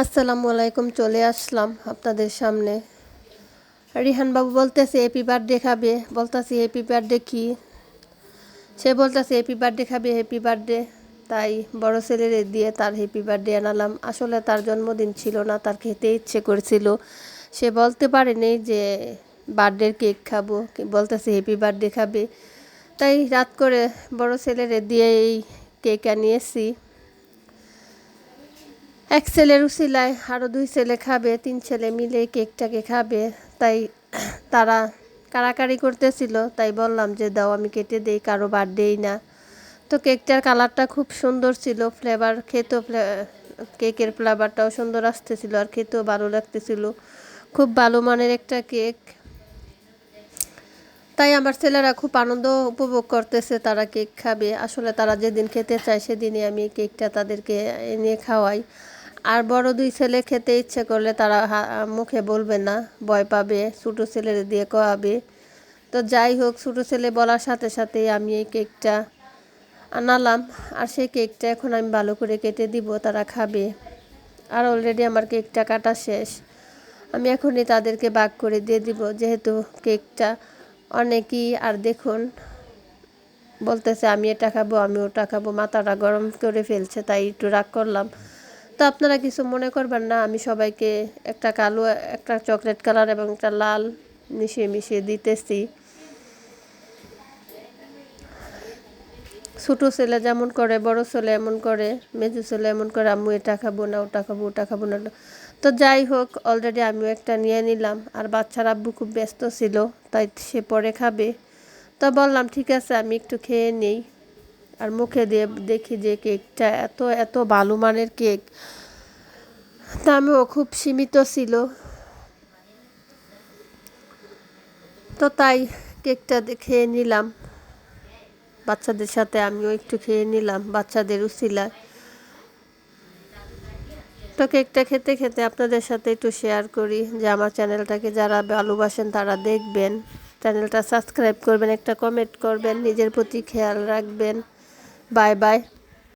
আসসালামু আলাইকুম, চলে আসলাম আপনাদের সামনে। রিহান বাবু বলতেছে হ্যাপি বার্থডে খাবে। বলতেছি হ্যাপি বার্থডে কি? সে বলতেছে হ্যাপি বার্থডে খাবে হ্যাপি বার্থডে তাই বড় ছেলের দিয়ে তার হ্যাপি বার্থডে আনালাম। আসলে তার জন্মদিন ছিল না, তার খেতে ইচ্ছে করেছিল। সে বলতে পারেনি যে বার্থডের কেক খাব। বলতেছে হ্যাপি বার্থডে খাবে। তাই রাত করে বড় ছেলের দিয়ে এই কেক আনিয়েছি। এক ছেলের উসিলায় আরও দুই ছেলে খাবে, তিন ছেলে মিলে কেকটাকে খাবে। তাই তারা কারাকারি করতেছিল, তাই বললাম যে, দাও, আমি কেটে দেই, কারও বার দেই না। তো কেকটার কালারটা খুব সুন্দর ছিল, ফ্লেভার খেতেও কেকের ফ্লেভারটাও সুন্দর আসতেছিল আর খেতেও ভালো লাগতেছিল। খুব ভালো মানের একটা কেক। তাই আমার ছেলেরা খুব আনন্দ উপভোগ করতেছে, তারা কেক খাবে। আসলে তারা যেদিন খেতে চায়, সেদিনই আমি কেকটা তাদেরকে এনে খাওয়াই। আর বড় দুই ছেলে খেতে ইচ্ছে করলে তারা মুখে বলবে না, ভয় পাবে, ছোটো ছেলের দিয়ে খাওয়াবে তো যাই হোক, ছোটো ছেলে বলার সাথে সাথেই আমি এই কেকটা আনালাম, আর সেই কেকটা এখন আমি ভালো করে কেটে দিব, তারা খাবে। আর অলরেডি আমার কেকটা কাটা শেষ। আমি এখনই তাদেরকে বাগ করে দিয়ে দিব, যেহেতু কেকটা অনেকই, আর দেখুন, বলতেছে আমি এটা খাব, আমি ওটা খাব, মাথাটা গরম করে ফেলছে, তাই একটু রাগ করলাম। তো আপনারা কিছু মনে করবেন না, আমি সবাইকে একটা কালো, একটা চকলেট কালার এবং একটা লাল মিশিয়ে মিশিয়ে দিতেছি। ছোটো ছেলে যেমন করে, বড় ছেলে এমন করে, মেজু ছেলে এমন করে, আম্মু এটা খাব না, ওটা খাব ওটা খাব না। তো যাই হোক অলরেডি আমিও একটা নিয়ে নিলাম। আর বাচ্চার আব্বু খুব ব্যস্ত ছিল, তাই সে পরে খাবে। তো বললাম, ঠিক আছে, আমি একটু খেয়ে নেই। আর মুখে দিয়ে দেখি যে কেকটা এত এত ভালো মানের কেক। দামও খুব সীমিত ছিল। তো তাই কেকটা খেয়ে নিলাম। বাচ্চাদের সাথে আমিও একটু খেয়ে নিলাম, বাচ্চাদের উসিলায়। তো কেকটা খেতে খেতে আপনাদের সাথে একটু শেয়ার করি যে আমার চ্যানেলটাকে যারা ভালোবাসেন তারা দেখবেন। চ্যানেলটা সাবস্ক্রাইব করবেন, একটা কমেন্ট করবেন, নিজের প্রতি খেয়াল রাখবেন। Bye bye.